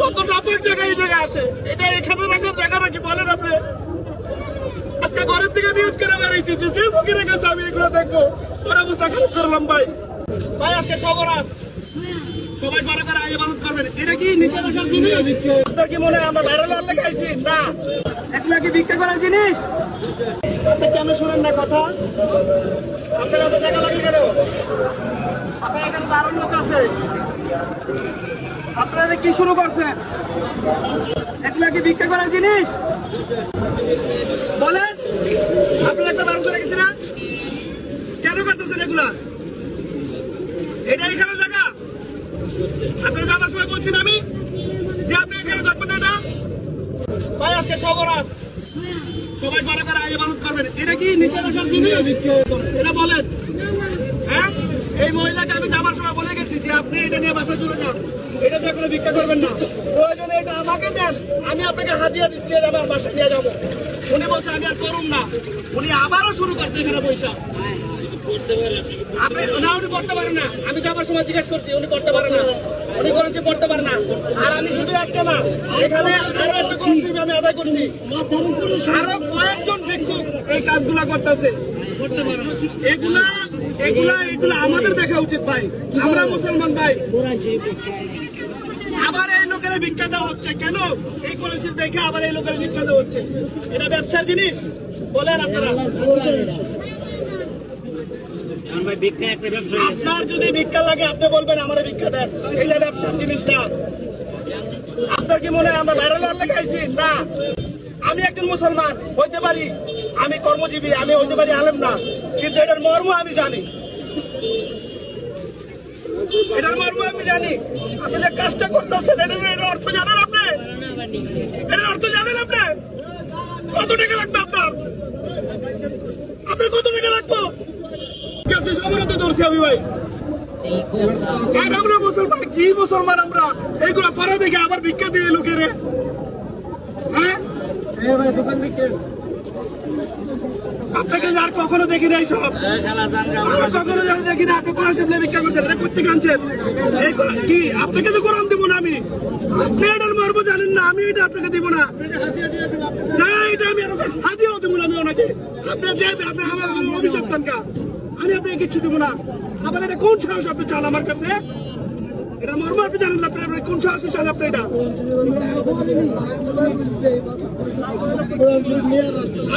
কত ট্রাফিক জায়গায় এই জায়গায় আসে এটা জায়গা নাকি বলেন আপনি? আজকে ঘরের থেকে নিউজ করে যে যে মুখে আমি এগুলো দেখব। করলাম ভাই ভাই, আজকে সবরাত সবাই ঘরে ঘরে ইবাদত করবেন। এটা কি নিচে রাখার জিনিস? কি মনে হয় আমরা ভাইরাল হলে খাইছি এগুলা কি ভিক্ষা করার জিনিস? কেন শুনেন না কথা? আপনার হাতে টাকা লাগে কেন আপনার এখানে বারো লোক আছে। আপনারা কি শুরু করছেন? এগুলা কি ভিক্ষা করার জিনিস? বলেন, আপনারা একটা বারণ করে গেছে না? কেন করতেছেন এগুলা? এটা এখানে জায়গা? আপনারা যাবার সময় বলছেন আমি যে আপনি এখানে থাকবেন না ভাই, আজকে সবরাত সবাই ঘরে ঘরে ইবাদত করবেন। এটা কি নিচে রাখার জিনিস? এটা বলেন। হ্যাঁ? এই মহিলাকে আমি যাবার সময় বলে গেছি যে আপনি এটা নিয়ে বাসায় চলে যান। এটা দিয়ে কোনো ভিক্ষা করবেন না। প্রয়োজনে এটা আমাকে দেন, আমি আপনাকে হাজিয়া দিচ্ছি, এটা আমার বাসায় নিয়ে যাব। উনি বলছে, আমি আর করুন না। উনি আবারও শুরু করছে এখানে পয়সা আপনি না, উনি করতে পারেন না। আমি যাবার সময় জিজ্ঞেস করছি, উনি করতে পারে না। উনি করেন যে করতে পারে না। আর আমি শুধু একটা না, এখানে আরও একটা আমি আদায় করছি। আরও কয়েকজন ভিক্ষুক এই কাজগুলা করতেছে। এগুলা এগুলা এগুলা আমাদের দেখা উচিত ভাই। আমরা মুসলমান ভাই। আবার এই লোকের দেওয়া হচ্ছে। কেন? এই কলেজের দেখে আবার এই লোকের দেওয়া হচ্ছে। এটা ব্যবসার জিনিস? বলেন আপনারা। আপনার যদি ভিক্ষা লাগে আপনি বলবেন আমার ভিক্ষা দেন। এটা ব্যবসার জিনিসটা। আপনার কি মনে হয় আমরা ভাইরাল হলে খাইছি না। আমি একজন মুসলমান হইতে পারি। আমি কর্মজীবী, আমি হইতে পারি আলেম না, কিন্তু এটার মর্ম আমি জানি। এটার মর্ম আমি জানি। আপনি যে কাজটা করতেছেন এটার এটার অর্থ জানেন আপনি? এটার অর্থ জানেন আপনি? কত টাকা লাগবে আপনার? আপনার কত টাকা লাগবে? আমরা মুসলমান, কি মুসলমান আমরা? এইগুলো পরে দেখে আবার ভিক্ষা দিয়ে লোকেরে। হ্যাঁ? আপনাকে আর কখনো দেখি নাই সব। আর কখনো যেন দেখি না আপনি কোরআন শরীফ ভিক্ষা করছেন, এটা করতে কানছেন কি? আপনাকে তো কোরআন দিব না আমি। আপনি এটার মর্ম জানেন না, আমি এটা আপনাকে দিব না। না, এটা আমি হাতিও দিব না আমি ওনাকে। আপনার যে আপনি আমার অভিশাপ আমি আপনাকে কিচ্ছু দিব না। আবার এটা কোন সাহস আপনি চান আমার কাছে? এটা মর্ম আপনি জানেন না আপনি আপনি কোন সাহসে চান আপনি এটা?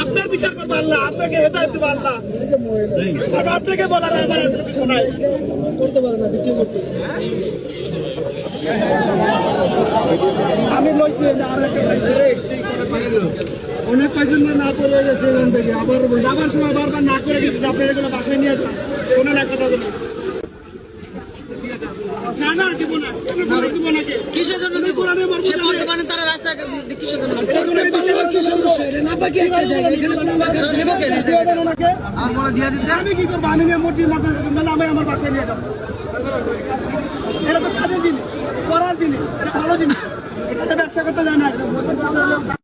আপনার বিচার করব আল্লাহ, আপনাকে হেদায়ত দেবো আল্লাহ। আপনাকে বলার আমার করতে পারে না বিক্রি করতেছে আমি লইছি। অনেক কয়েকজন না করে গেছে এখান থেকে? আবার যাবার সময় বারবার না করে গেছে, যে আপনার এগুলো বাসায় নিয়ে যান। শোনেন না আমি বলে। কিসের জন্য দিব? সে জানে। করতে তারা রাস্তা কিসের জন্য আমার মনে আমি কি করব? আমি নিয়ে মূর্তি মানে আমি আমার বাসায় নিয়ে যাব। এটা তো কাজের জিনিস করার জিনিস এটা ভালো জিনিস। এটা ব্যবসা করতে যায় না।